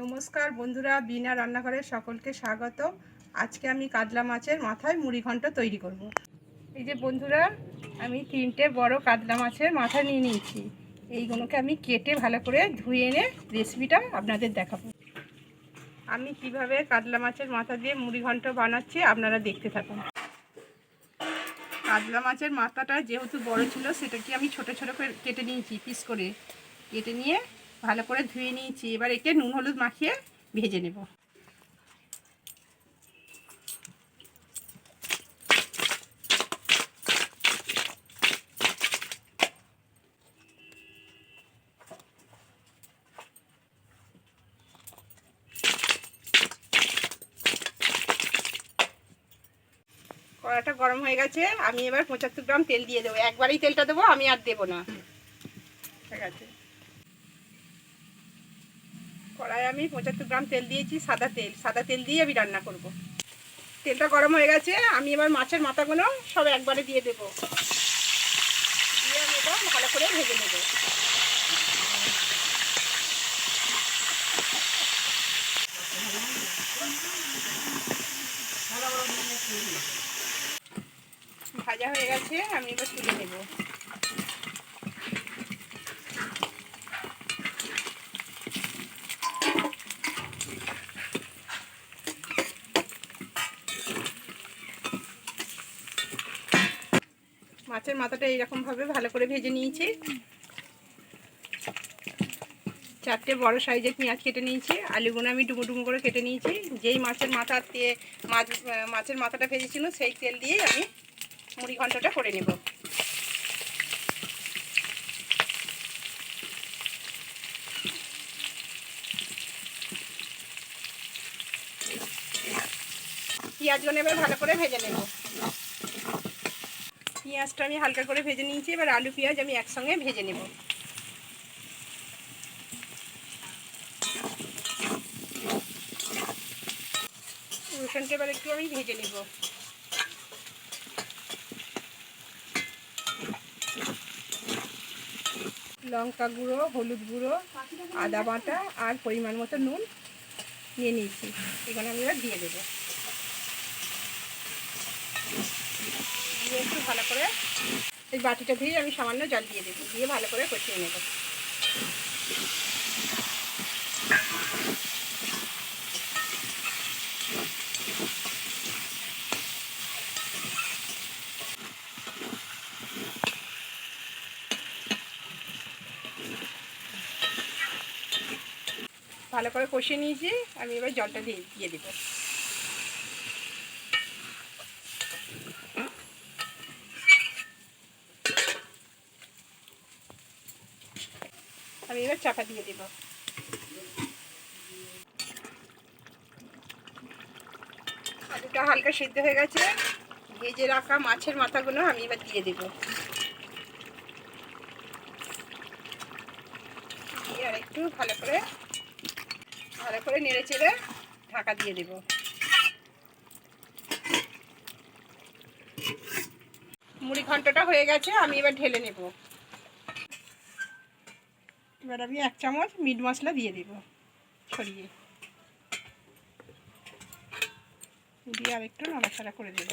নমস্কার বন্ধুরা, বিনা রান্নাঘরে সকলকে স্বাগত আজকে আমি কাতলা মাছের মাথায় মুড়ি ঘন্ট তৈরি করব। এই যে বন্ধুরা, আমি তিনটে বড় কাতলা মাছের মাথা নিয়ে নিয়েছি। এইগুলোকে আমি কেটে ভালো করে ধুয়ে এনে রেসিপিটা আপনাদের দেখাবো। আমি কীভাবে কাতলা মাছের মাথা দিয়ে মুড়ি ঘন্ট বানাচ্ছি আপনারা দেখতে থাকুন। কাতলা মাছের মাথাটা যেহেতু বড় ছিল, সেটাকে আমি ছোট ছোট করে কেটে নিয়েছি, পিস করে। কেটে নিয়ে ভালো করে ধুয়ে নিয়েছি। এবার একে নুন, হলুদ মাখিয়ে ভেজে নেব। কড়াটা গরম হয়ে গেছে। আমি এবার পঁচাত্তর গ্রাম তেল দিয়ে দেবো। একবারেই তেলটা দেবো, আমি আর দেবো না। ঠিক আছে। কড়াই আমি পঁচাত্তর গ্রাম তেল দিয়েছি, সাদা তেল। সাদা তেল দিয়ে আমি রান্না করব। তেলটা গরম হয়ে গেছে, আমি এবার মাছের মাথাগুলো সব একবারে দিয়ে দেবো। দিয়ে আমি এটা ভালো করে ভেজে নেব। ভাজা হয়ে গেছে, আমি এবার তুলে নেব। মাছের মাথাটা এইরকমভাবে ভালো করে ভেজে নিয়েছি। চারটে বড় সাইজের পেঁয়াজ কেটে নিয়েছি, আলুগুলো আমি ডুমো ডুমো করে কেটে নিয়েছি। যেই মাছের মাথা দিয়ে মাছ, মাছের মাথাটা ভেজেছিল সেই তেল দিয়ে আমি মুড়ি ঘন্টটা করে নেব। পেঁয়াজগুলো এবার ভালো করে ভেজে নেব। পেঁয়াজটা আমি হালকা করে ভেজে নিয়েছি, এবার আলু, পেঁয়াজ আমি একসঙ্গে ভেজে নেব। রসুনটা এবার একটু আমি ভেজে নেব। লঙ্কা গুঁড়ো, হলুদ গুঁড়ো, আদা বাটা আর পরিমাণ মতো নুন নিয়ে নিয়েছি। এখানে আমি এবার দিয়ে দেবো। দিয়ে একটু ভালো করে এই বাটিটা ধুয়ে আমি সামান্য জল দিয়ে দেবো দিয়ে ভালো করে কষিয়ে নেব। ভালো করে কষিয়ে নিয়েছি, আমি এবার জলটা দিয়ে দিয়ে দেবো। আমি এবার চাপা দিয়ে দেব। আলুটা হালকা সিদ্ধ হয়ে গেছে। ভেজে রাখা মাছের মাথাগুলো আমি এবার দিয়ে দেব। দিয়ে আর একটু ভালো করে ভালো করে নেড়ে চেড়ে ঢাকা দিয়ে দেব। মুড়ি ঘন্টটা হয়ে গেছে, আমি এবার ঢেলে নেব। এবার আমি এক চামচ মিট মশলা দিয়ে দেব ছড়িয়ে। দিয়ে আর একটু নাড়াচাড়া করে দেব।